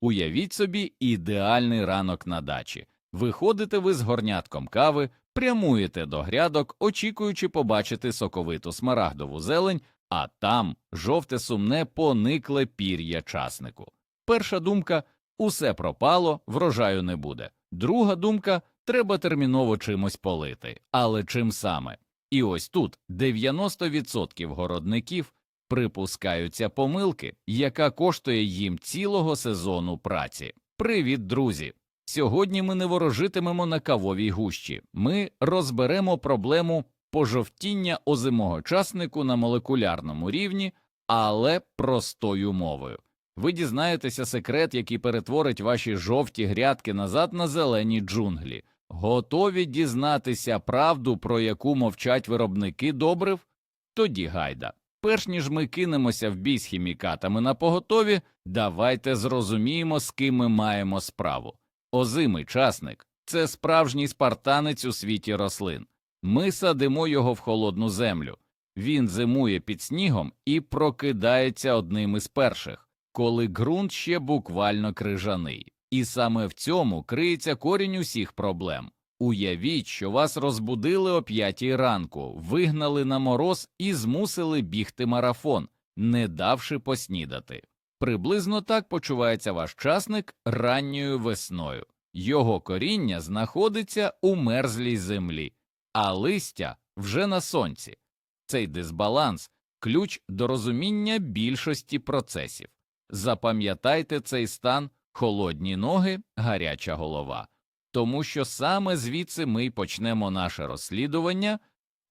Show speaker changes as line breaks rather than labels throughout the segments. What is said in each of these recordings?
Уявіть собі ідеальний ранок на дачі. Виходите ви з горнятком кави, прямуєте до грядок, очікуючи побачити соковиту смарагдову зелень, а там жовте сумне поникле пір'я часнику. Перша думка усе пропало, врожаю не буде. Друга думка треба терміново чимось полити. Але чим саме? І ось тут 90% городників припускаються помилки, яка коштує їм цілого сезону праці. Привіт, друзі! Сьогодні ми не ворожитимемо на кавовій гущі. Ми розберемо проблему пожовтіння озимого часнику на молекулярному рівні, але простою мовою. Ви дізнаєтеся секрет, який перетворить ваші жовті грядки назад на зелені джунглі. Готові дізнатися правду, про яку мовчать виробники добрив? Тоді гайда. Перш ніж ми кинемося в бій з хімікатами на поготові, давайте зрозуміємо, з ким ми маємо справу. Озимий часник це справжній спартанець у світі рослин. Ми садимо його в холодну землю. Він зимує під снігом і прокидається одним із перших, коли ґрунт ще буквально крижаний. І саме в цьому криється корінь усіх проблем. Уявіть, що вас розбудили о п'ятій ранку, вигнали на мороз і змусили бігти марафон, не давши поснідати. Приблизно так почувається ваш часник ранньою весною. Його коріння знаходиться у мерзлій землі, а листя вже на сонці. Цей дисбаланс ключ до розуміння більшості процесів. Запам'ятайте цей стан холодні ноги, гаряча голова, тому що саме звідси ми почнемо наше розслідування.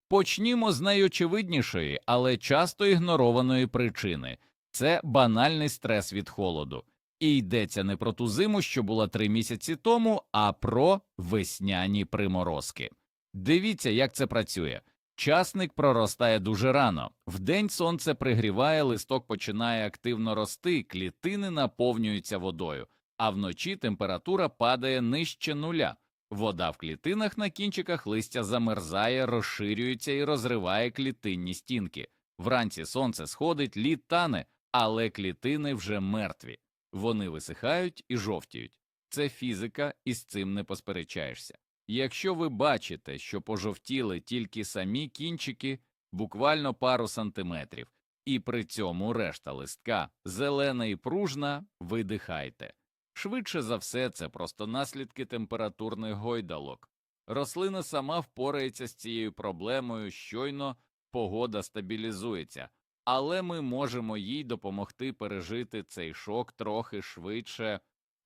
Почнімо з найочевиднішої, але часто ігнорованої причини це банальний стрес від холоду. І йдеться не про ту зиму, що була три місяці тому, а про весняні приморозки. Дивіться, як це працює. Часник проростає дуже рано. Вдень сонце пригріває, листок починає активно рости, клітини наповнюються водою, а вночі температура падає нижче нуля. Вода в клітинах на кінчиках листя замерзає, розширюється і розриває клітинні стінки. Вранці сонце сходить, лід тане, але клітини вже мертві. Вони висихають і жовтіють. Це фізика, і з цим не посперечаєшся. Якщо ви бачите, що пожовтіли тільки самі кінчики, буквально пару сантиметрів, і при цьому решта листка зелена і пружна, видихайте. Швидше за все, це просто наслідки температурних гойдалок. Рослина сама впорається з цією проблемою, щойно погода стабілізується, але ми можемо їй допомогти пережити цей шок трохи швидше.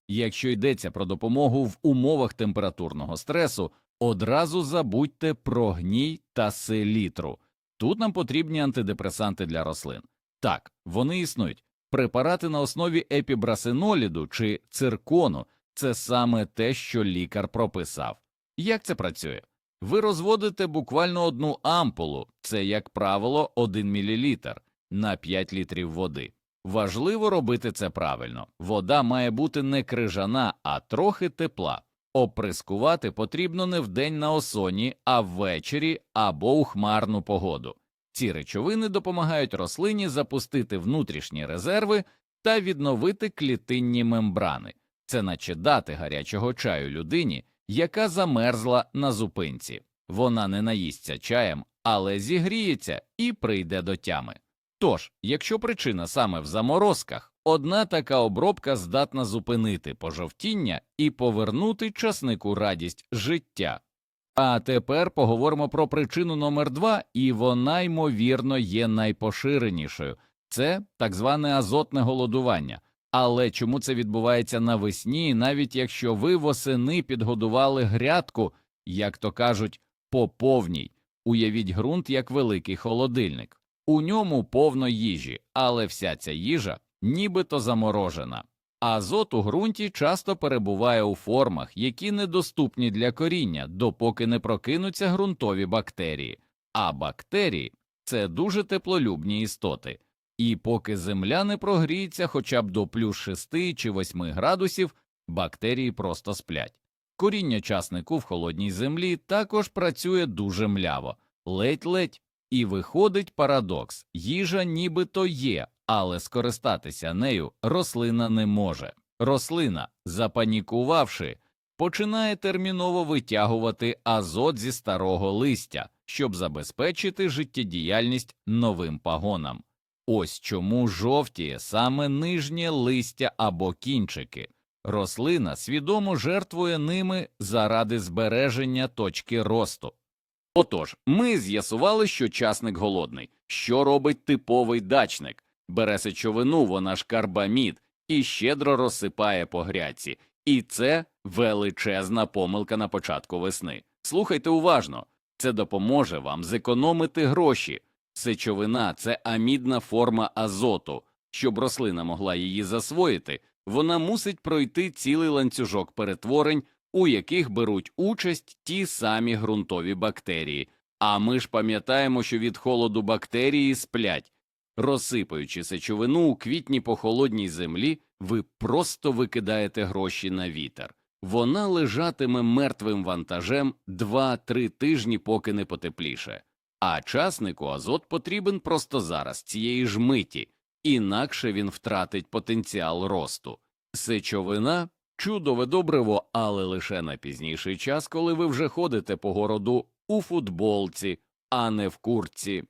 Якщо йдеться про допомогу в умовах температурного стресу, одразу забудьте про гній та селітру. Тут нам потрібні антидепресанти для рослин. Так, вони існують. Препарати на основі епібрасиноліду чи циркону це саме те, що лікар прописав. Як це працює? Ви розводите буквально одну ампулу, це, як правило, 1 мл на 5 літрів води. Важливо робити це правильно. Вода має бути не крижана, а трохи тепла. Оприскувати потрібно не вдень на осоні, а ввечері або у хмарну погоду. Ці речовини допомагають рослині запустити внутрішні резерви та відновити клітинні мембрани. Це наче дати гарячого чаю людині, яка замерзла на зупинці. Вона не наїсться чаєм, але зігріється і прийде до тями. Тож, якщо причина саме в заморозках, одна така обробка здатна зупинити пожовтіння і повернути часнику радість життя. А тепер поговоримо про причину номер два, і вона, ймовірно, є найпоширенішою це так зване азотне голодування. Але чому це відбувається навесні, навіть якщо ви восени підгодували грядку, як то кажуть, по повній, уявіть ґрунт як великий холодильник. У ньому повно їжі, але вся ця їжа нібито заморожена. Азот у ґрунті часто перебуває у формах, які недоступні для коріння, допоки не прокинуться ґрунтові бактерії. А бактерії це дуже теплолюбні істоти. І поки земля не прогріється хоча б до плюс 6 чи 8 градусів, бактерії просто сплять. Коріння часнику в холодній землі також працює дуже мляво, ледь-ледь, і виходить парадокс їжа нібито є, але скористатися нею рослина не може. Рослина, запанікувавши, починає терміново витягувати азот зі старого листя, щоб забезпечити життєдіяльність новим пагонам. Ось чому жовтіє саме нижнє листя або кінчики. Рослина свідомо жертвує ними заради збереження точки росту. Отож, ми з'ясували, що часник голодний. Що робить типовий дачник? Бере сечовину, вона ж карбамід, і щедро розсипає по грядці. І це величезна помилка на початку весни. Слухайте уважно, це допоможе вам зекономити гроші. Сечовина це амідна форма азоту. Щоб рослина могла її засвоїти, вона мусить пройти цілий ланцюжок перетворень, у яких беруть участь ті самі ґрунтові бактерії. А ми ж пам'ятаємо, що від холоду бактерії сплять. Розсипаючи сечовину у квітні по холодній землі, ви просто викидаєте гроші на вітер. Вона лежатиме мертвим вантажем 2-3 тижні, поки не потепліше. А часнику азот потрібен просто зараз, цієї ж миті, інакше він втратить потенціал росту. Сечовина чудове добриво, але лише на пізніший час, коли ви вже ходите по городу у футболці, а не в куртці.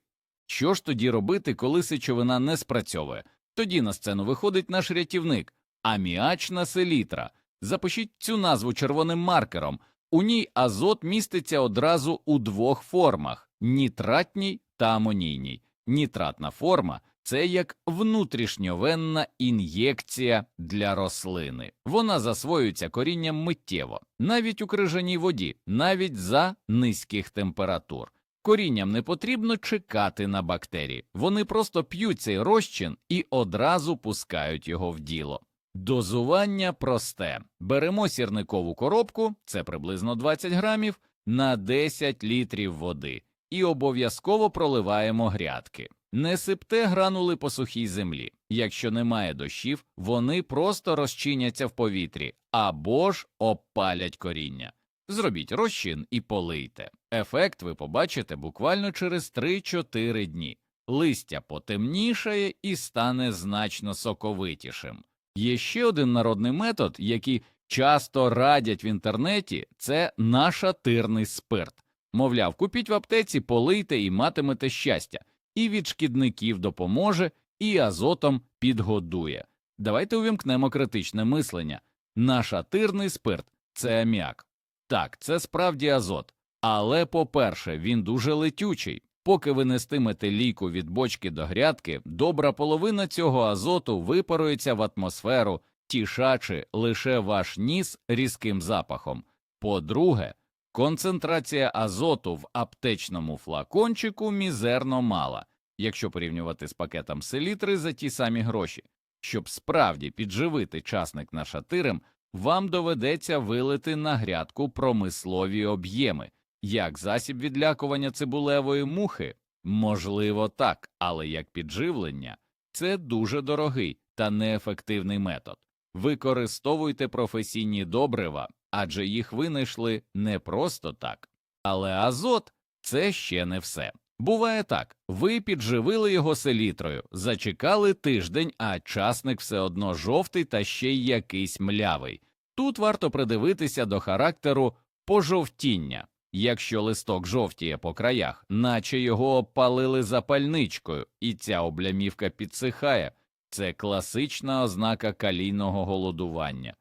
Що ж тоді робити, коли сечовина не спрацьовує? Тоді на сцену виходить наш рятівник аміачна селітра. Запишіть цю назву червоним маркером. У ній азот міститься одразу у двох формах нітратній та амонійній. Нітратна форма це як внутрішньовенна ін'єкція для рослини. Вона засвоюється корінням миттєво, навіть у крижаній воді, навіть за низьких температур. Корінням не потрібно чекати на бактерії, вони просто п'ють цей розчин і одразу пускають його в діло. Дозування просте. Беремо сірникову коробку, це приблизно 20 грамів, на 10 літрів води і обов'язково проливаємо грядки. Не сипте гранули по сухій землі. Якщо немає дощів, вони просто розчиняться в повітрі або ж обпалять коріння. Зробіть розчин і полийте. Ефект ви побачите буквально через 3-4 дні. Листя потемнішає і стане значно соковитішим. Є ще один народний метод, який часто радять в інтернеті, це нашатирний спирт. Мовляв, купіть в аптеці, полийте і матимете щастя, і від шкідників допоможе, і азотом підгодує. Давайте увімкнемо критичне мислення. Нашатирний спирт це аміак. Так, це справді азот, але, по-перше, він дуже летючий. Поки ви нестимете ліку від бочки до грядки, добра половина цього азоту випарується в атмосферу, тішачи лише ваш ніс різким запахом. По-друге, концентрація азоту в аптечному флакончику мізерно мала, якщо порівнювати з пакетом селітри за ті самі гроші. Щоб справді підживити часник нашатирем, вам доведеться вилити на грядку промислові об'єми. Як засіб відлякування цибулевої мухи? Можливо, так, але як підживлення це дуже дорогий та неефективний метод. Використовуйте професійні добрива, адже їх винайшли не просто так. Але азот це ще не все. Буває так, ви підживили його селітрою, зачекали тиждень, а часник все одно жовтий та ще й якийсь млявий. Тут варто придивитися до характеру пожовтіння. Якщо листок жовтіє по краях, наче його обпалили запальничкою, і ця облямівка підсихає, це класична ознака калійного голодування.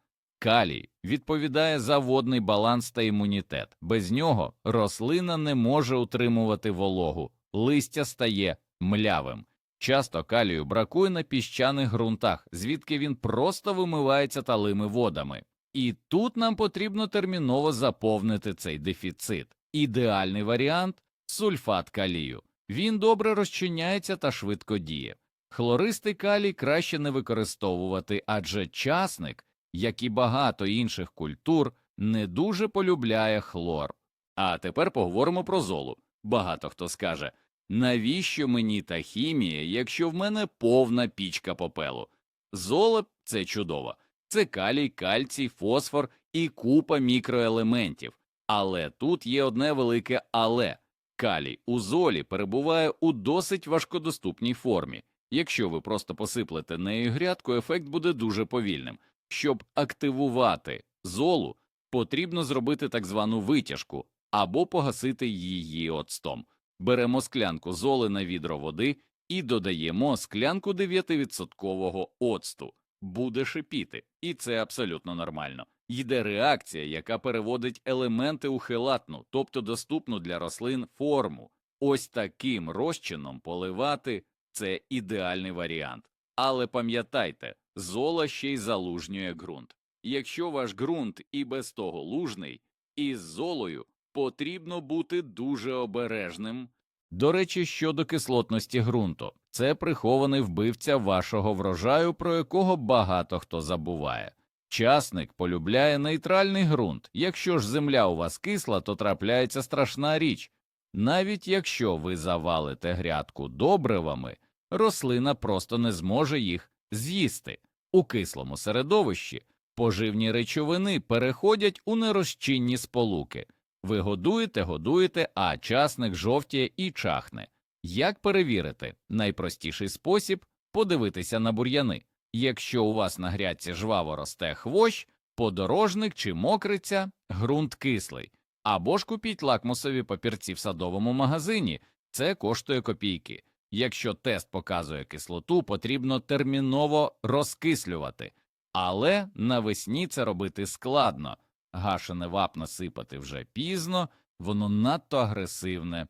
Калій відповідає за водний баланс та імунітет. Без нього рослина не може утримувати вологу, листя стає млявим. Часто калію бракує на піщаних ґрунтах, звідки він просто вимивається талими водами. І тут нам потрібно терміново заповнити цей дефіцит. Ідеальний варіант сульфат калію. Він добре розчиняється та швидко діє. Хлористий калій краще не використовувати, адже часник, як і багато інших культур, не дуже полюбляє хлор. А тепер поговоримо про золу. Багато хто скаже, навіщо мені та хімія, якщо в мене повна пічка попелу? Золо це чудово. Це калій, кальцій, фосфор і купа мікроелементів. Але тут є одне велике але калій у золі перебуває у досить важкодоступній формі. Якщо ви просто посиплете нею грядку, ефект буде дуже повільним. Щоб активувати золу, потрібно зробити так звану витяжку або погасити її оцтом. Беремо склянку золи на відро води і додаємо склянку 9% оцту. Буде шипіти, і це абсолютно нормально. Йде реакція, яка переводить елементи у хелатну, тобто доступну для рослин форму. Ось таким розчином поливати це ідеальний варіант. Але пам'ятайте, зола ще й залужнює ґрунт. Якщо ваш ґрунт і без того лужний, із золою потрібно бути дуже обережним. До речі, щодо кислотності ґрунту, це прихований вбивця вашого врожаю, про якого багато хто забуває. Часник полюбляє нейтральний ґрунт. Якщо ж земля у вас кисла, то трапляється страшна річ. Навіть якщо ви завалите грядку добривами, рослина просто не зможе їх з'їсти. У кислому середовищі поживні речовини переходять у нерозчинні сполуки. Ви годуєте, годуєте, а часник жовтіє і чахне. Як перевірити? Найпростіший спосіб подивитися на бур'яни. Якщо у вас на грядці жваво росте хвощ, подорожник чи мокриця, ґрунт кислий. Або ж купіть лакмусові папірці в садовому магазині, це коштує копійки. Якщо тест показує кислоту, потрібно терміново розкислювати, але навесні це робити складно. Гашене вапно сипати вже пізно, воно надто агресивне.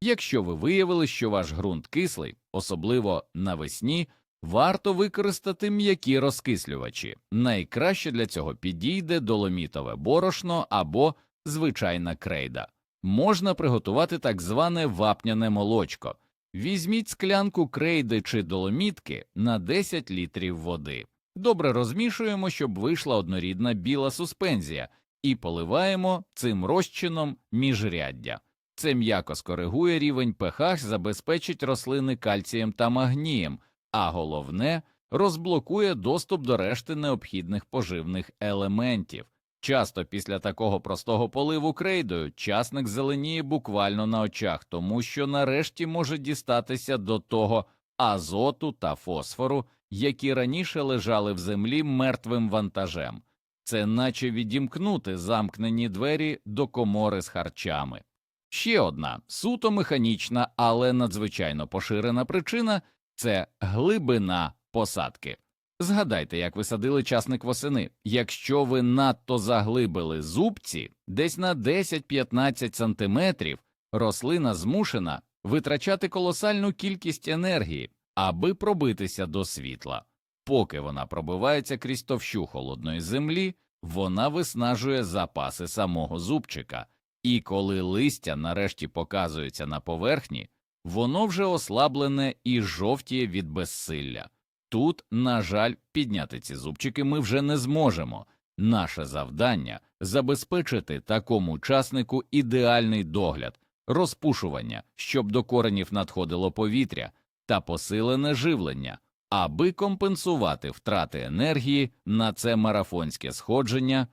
Якщо ви виявили, що ваш ґрунт кислий, особливо навесні, варто використати м'які розкислювачі. Найкраще для цього підійде доломітове борошно або звичайна крейда. Можна приготувати так зване вапняне молочко. Візьміть склянку крейди чи доломітки на 10 літрів води. Добре розмішуємо, щоб вийшла однорідна біла суспензія, і поливаємо цим розчином міжряддя. Це м'яко скоригує рівень pH, забезпечить рослини кальцієм та магнієм, а головне розблокує доступ до решти необхідних поживних елементів. Часто після такого простого поливу крейдою часник зеленіє буквально на очах, тому що нарешті може дістатися до того азоту та фосфору, які раніше лежали в землі мертвим вантажем. Це наче відімкнути замкнені двері до комори з харчами. Ще одна суто механічна, але надзвичайно поширена причина це глибина посадки. Згадайте, як ви садили часник восени. Якщо ви надто заглибили зубці десь на 10-15 сантиметрів, рослина змушена витрачати колосальну кількість енергії, аби пробитися до світла. Поки вона пробивається крізь товщу холодної землі, вона виснажує запаси самого зубчика, і коли листя нарешті показується на поверхні, воно вже ослаблене і жовтіє від безсилля. Тут, на жаль, підняти ці зубчики ми вже не зможемо. Наше завдання забезпечити такому учаснику ідеальний догляд, розпушування, щоб до коренів надходило повітря та посилене живлення, аби компенсувати втрати енергії на це марафонське сходження.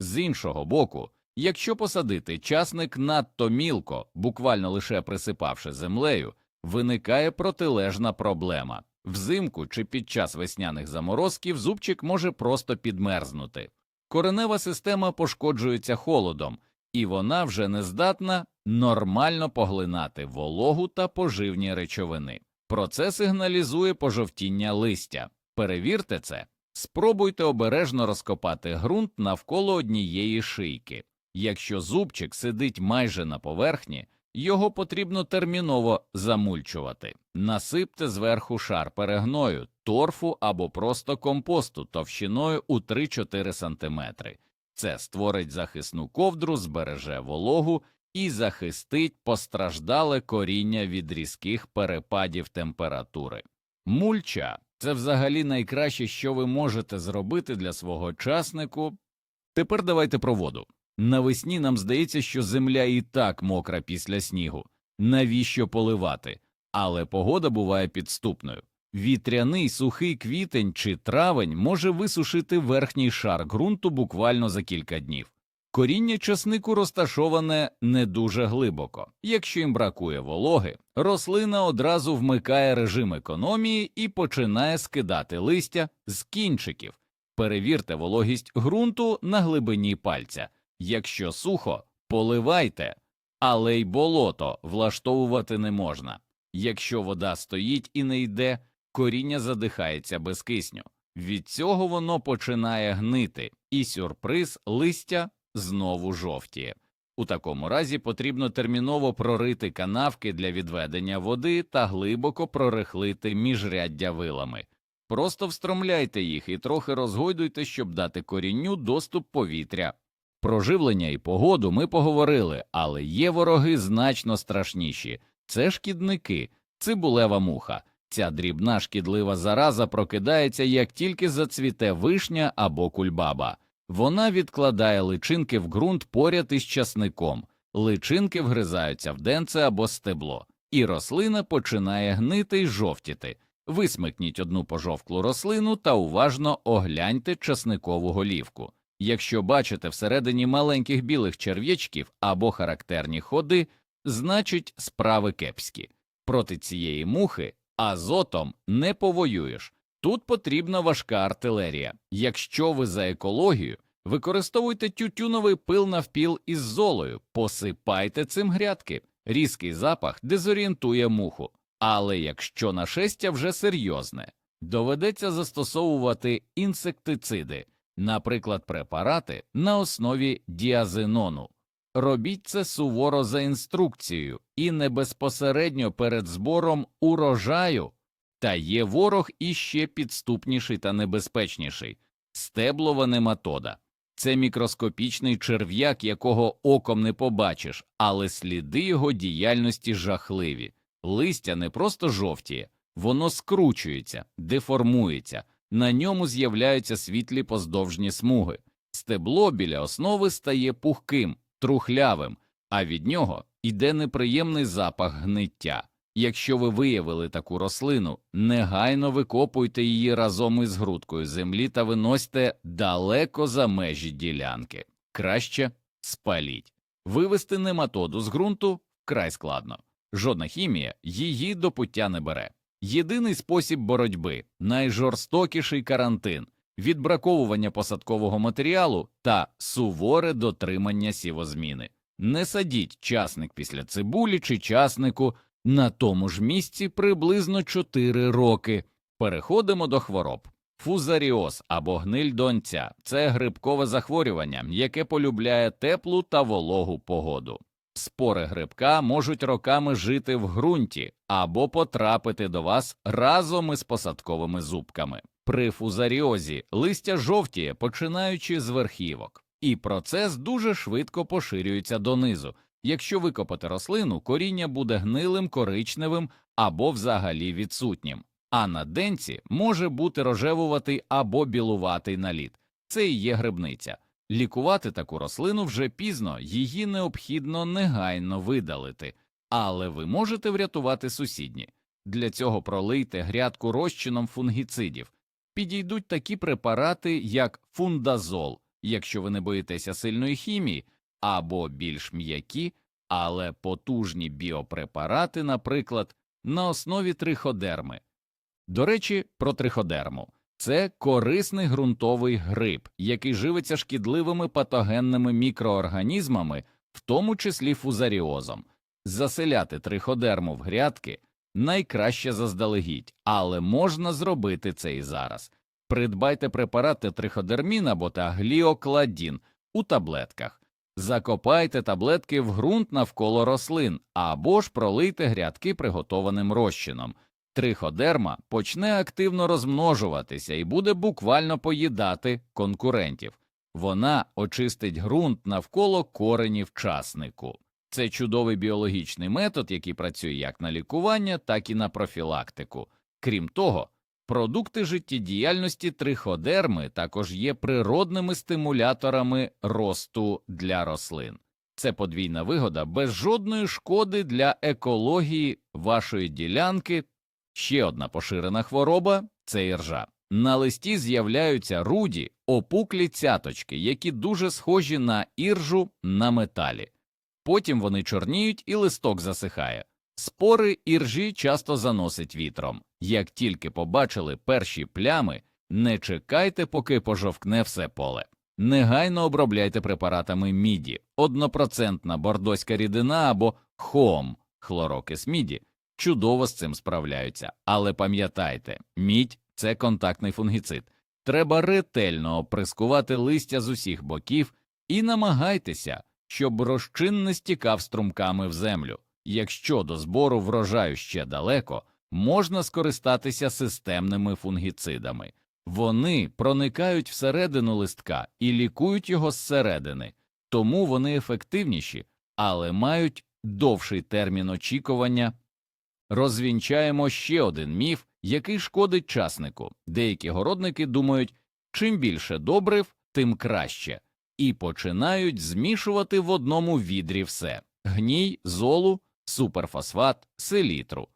З іншого боку, якщо посадити часник надто мілко, буквально лише присипавши землею, виникає протилежна проблема. Взимку чи під час весняних заморозків зубчик може просто підмерзнути. Коренева система пошкоджується холодом, і вона вже не здатна нормально поглинати вологу та поживні речовини. Про це сигналізує пожовтіння листя. Перевірте це, спробуйте обережно розкопати ґрунт навколо однієї шийки. Якщо зубчик сидить майже на поверхні, його потрібно терміново замульчувати. Насипте зверху шар перегною, торфу або просто компосту товщиною у 3-4 см. Це створить захисну ковдру, збереже вологу і захистить постраждале коріння від різких перепадів температури. Мульча це взагалі найкраще, що ви можете зробити для свого часнику. Тепер давайте про воду. Навесні нам здається, що земля і так мокра після снігу. Навіщо поливати? Але погода буває підступною. Вітряний сухий квітень чи травень може висушити верхній шар ґрунту буквально за кілька днів. Коріння часнику розташоване не дуже глибоко. Якщо їм бракує вологи, рослина одразу вмикає режим економії і починає скидати листя з кінчиків. Перевірте вологість ґрунту на глибині пальця. Якщо сухо, поливайте, але й болото влаштовувати не можна. Якщо вода стоїть і не йде, коріння задихається без кисню. Від цього воно починає гнити, і сюрприз листя знову жовтіє. У такому разі потрібно терміново прорити канавки для відведення води та глибоко прорихлити міжряддя вилами. Просто встромляйте їх і трохи розгойдуйте, щоб дати корінню доступ повітря. Про живлення і погоду ми поговорили, але є вороги значно страшніші це шкідники, цибулева муха. Ця дрібна шкідлива зараза прокидається, як тільки зацвіте вишня або кульбаба. Вона відкладає личинки в ґрунт поряд із часником, личинки вгризаються в денце або стебло, і рослина починає гнити й жовтіти. Висмикніть одну пожовклу рослину та уважно огляньте часникову голівку. Якщо бачите всередині маленьких білих черв'ячків або характерні ходи, значить справи кепські. Проти цієї мухи азотом не повоюєш. Тут потрібна важка артилерія. Якщо ви за екологію, використовуйте тютюновий пил навпіл із золою, посипайте цим грядки. Різкий запах дезорієнтує муху. Але якщо нашестя вже серйозне, доведеться застосовувати інсектициди, наприклад, препарати на основі діазенону. Робіть це суворо за інструкцією і не безпосередньо перед збором урожаю. Та є ворог іще підступніший та небезпечніший стеблова нематода. Це мікроскопічний черв'як, якого оком не побачиш, але сліди його діяльності жахливі. Листя не просто жовтіє, воно скручується, деформується, на ньому з'являються світлі поздовжні смуги. Стебло біля основи стає пухким, трухлявим, а від нього йде неприємний запах гниття. Якщо ви виявили таку рослину, негайно викопуйте її разом із грудкою землі та виносьте далеко за межі ділянки. Краще спаліть. Вивести нематоду з ґрунту вкрай складно. Жодна хімія її до пуття не бере. Єдиний спосіб боротьби найжорстокіший карантин, відбраковування посадкового матеріалу та суворе дотримання сівозміни. Не садіть часник після цибулі чи часнику на тому ж місці приблизно 4 роки. Переходимо до хвороб. Фузаріоз або гниль донця це грибкове захворювання, яке полюбляє теплу та вологу погоду. Спори грибка можуть роками жити в ґрунті або потрапити до вас разом із посадковими зубками. При фузаріозі листя жовтіє, починаючи з верхівок, і процес дуже швидко поширюється донизу. Якщо викопати рослину, коріння буде гнилим, коричневим або взагалі відсутнім, а на денці може бути рожевуватий або білуватий наліт. Це і є грибниця. Лікувати таку рослину вже пізно, її необхідно негайно видалити, але ви можете врятувати сусідні. Для цього пролийте грядку розчином фунгіцидів. Підійдуть такі препарати, як фундазол, якщо ви не боїтеся сильної хімії, або більш м'які, але потужні біопрепарати, наприклад, на основі триходерми. До речі, про триходерму. Це корисний ґрунтовий гриб, який живиться шкідливими патогенними мікроорганізмами, в тому числі фузаріозом. Заселяти триходерму в грядки найкраще заздалегідь, але можна зробити це і зараз. Придбайте препарати триходермін або та гліокладін у таблетках. Закопайте таблетки в ґрунт навколо рослин або ж пролийте грядки приготованим розчином. Триходерма почне активно розмножуватися і буде буквально поїдати конкурентів. Вона очистить ґрунт навколо коренів часнику. Це чудовий біологічний метод, який працює як на лікування, так і на профілактику. Крім того, продукти життєдіяльності триходерми також є природними стимуляторами росту для рослин. Це подвійна вигода без жодної шкоди для екології вашої ділянки. Ще одна поширена хвороба це іржа. На листі з'являються руді, опуклі цяточки, які дуже схожі на іржу на металі. Потім вони чорніють і листок засихає. Спори іржі часто заносить вітром. Як тільки побачили перші плями, Не чекайте, поки пожовкне все поле. Негайно обробляйте препаратами міді, однопроцентна бордоська рідина або хом, хлорокис міді. Чудово з цим справляються, але пам'ятайте, мідь це контактний фунгіцид. Треба ретельно оприскувати листя з усіх боків і намагайтеся, щоб розчин не стікав струмками в землю. Якщо до збору врожаю ще далеко, можна скористатися системними фунгіцидами. Вони проникають всередину листка і лікують його зсередини, тому вони ефективніші, але мають довший термін очікування. Розвінчаємо ще один міф, який шкодить часнику. Деякі городники думають, чим більше добрив, тим краще, і починають змішувати в одному відрі все гній, золу, суперфосфат, селітру.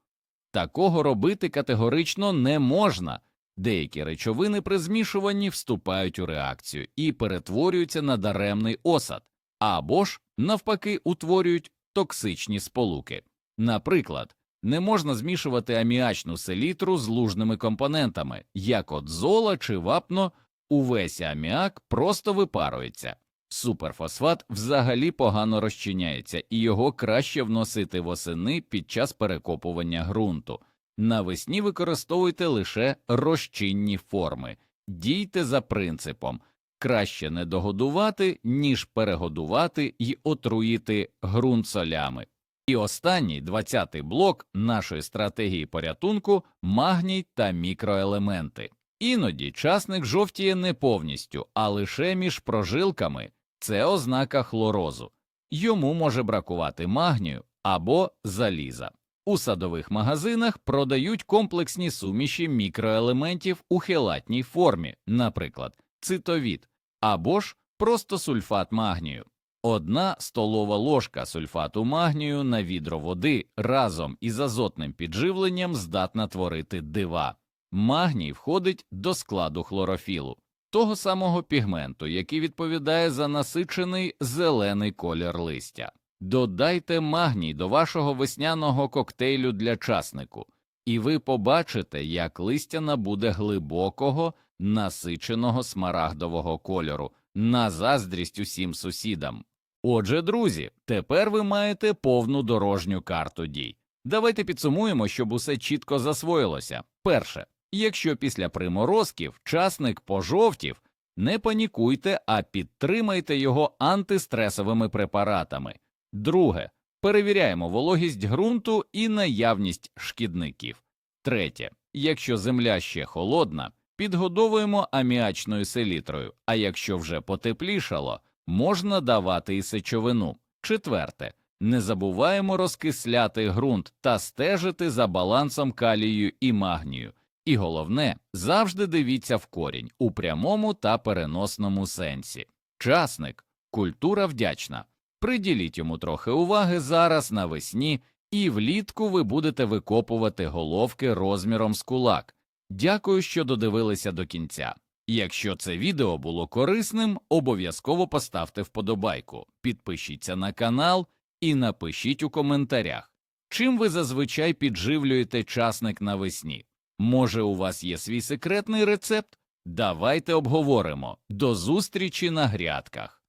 Такого робити категорично не можна. Деякі речовини при змішуванні вступають у реакцію і перетворюються на даремний осад, або ж, навпаки, утворюють токсичні сполуки. Наприклад, не можна змішувати аміачну селітру з лужними компонентами, як от зола чи вапно, увесь аміак просто випарується. Суперфосфат взагалі погано розчиняється, і його краще вносити восени під час перекопування ґрунту. Навесні використовуйте лише розчинні форми, дійте за принципом краще не догодувати, ніж перегодувати і отруїти ґрунт солями. І останній, двадцятий блок нашої стратегії порятунку магній та мікроелементи. Іноді часник жовтіє не повністю, а лише між прожилками це ознака хлорозу. Йому може бракувати магнію або заліза. У садових магазинах продають комплексні суміші мікроелементів у хелатній формі, наприклад, цитовід, або ж просто сульфат магнію. Одна столова ложка сульфату магнію на відро води разом із азотним підживленням здатна творити дива. Магній входить до складу хлорофілу, того самого пігменту, який відповідає за насичений зелений колір листя. Додайте магній до вашого весняного коктейлю для часнику, і ви побачите, як листя набуде глибокого, насиченого смарагдового кольору на заздрість усім сусідам. Отже, друзі, тепер ви маєте повну дорожню карту дій. Давайте підсумуємо, щоб усе чітко засвоїлося. Перше, якщо після приморозків часник пожовтів, не панікуйте, а підтримайте його антистресовими препаратами. Друге, перевіряємо вологість ґрунту і наявність шкідників. Третє, якщо земля ще холодна, підгодовуємо аміачною селітрою, а якщо вже потеплішало, можна давати і сечовину. Четверте, не забуваємо розкисляти ґрунт та стежити за балансом калію і магнію. І головне, завжди дивіться в корінь у прямому та переносному сенсі. Часник культура вдячна. Приділіть йому трохи уваги зараз навесні, і влітку ви будете викопувати головки розміром з кулак. Дякую, що додивилися до кінця. Якщо це відео було корисним, обов'язково поставте вподобайку, підпишіться на канал і напишіть у коментарях, чим ви зазвичай підживлюєте часник навесні. Може, у вас є свій секретний рецепт? Давайте обговоримо. До зустрічі на грядках.